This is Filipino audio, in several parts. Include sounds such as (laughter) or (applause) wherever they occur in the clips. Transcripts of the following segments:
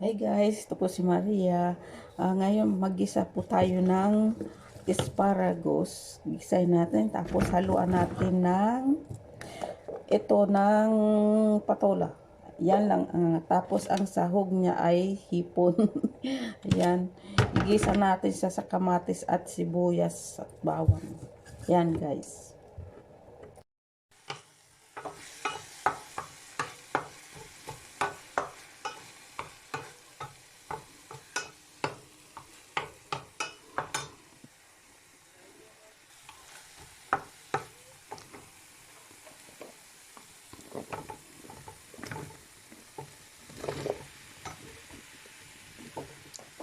Hey guys, ito po si Maria. Ah, ngayon maggisa po tayo ng asparagus. Gisayin natin tapos haluan natin ng ito ng patola. Yan lang. ah, tapos ang sahog niya ay hipon. (laughs) Yan. Igisa natin siya sa kamatis at sibuyas at bawang. Yan guys.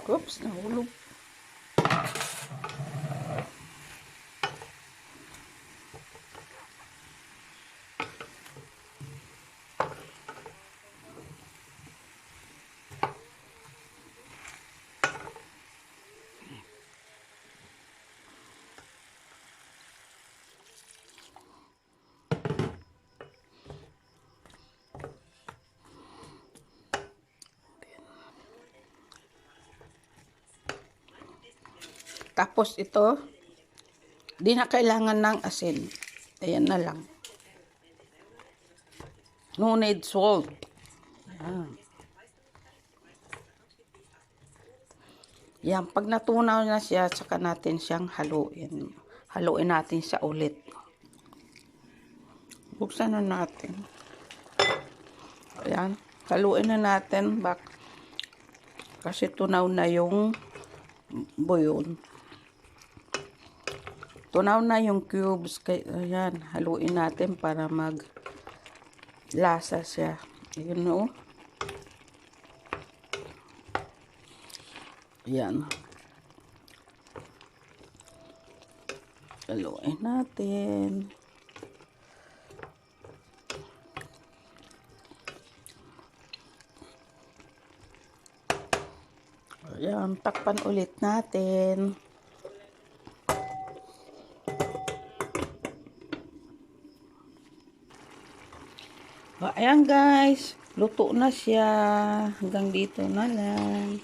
Ups, na Holo. Tapos ito, di na kailangan ng asin. Ayan na lang. No need salt. Ayan. Yan, pag natunaw na siya, saka natin siyang haluin. Haluin natin siya ulit. Buksan na natin. Ayan, haluin na natin bak kasi tunaw na yung buyon. Tunaw na yung cubes. Kay, ayan, haluin natin para mag lasa siya. Yun o. Ayan. Haluin natin. Ayan, takpan ulit natin. O, ayan guys, luto na siya. Hanggang dito na lang.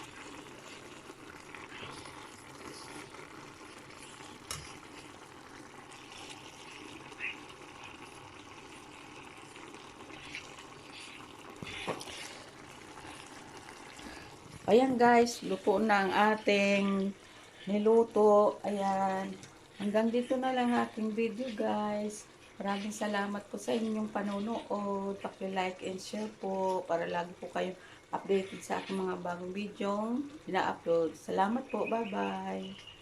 Ayan guys, luto na ang ating niluto. Ayan. Hanggang dito na lang aking video guys. Maraming salamat po sa inyong panonood. Paki-like and share po para lagi po kayong updated sa aking mga bagong video na upload Salamat po. Bye-bye.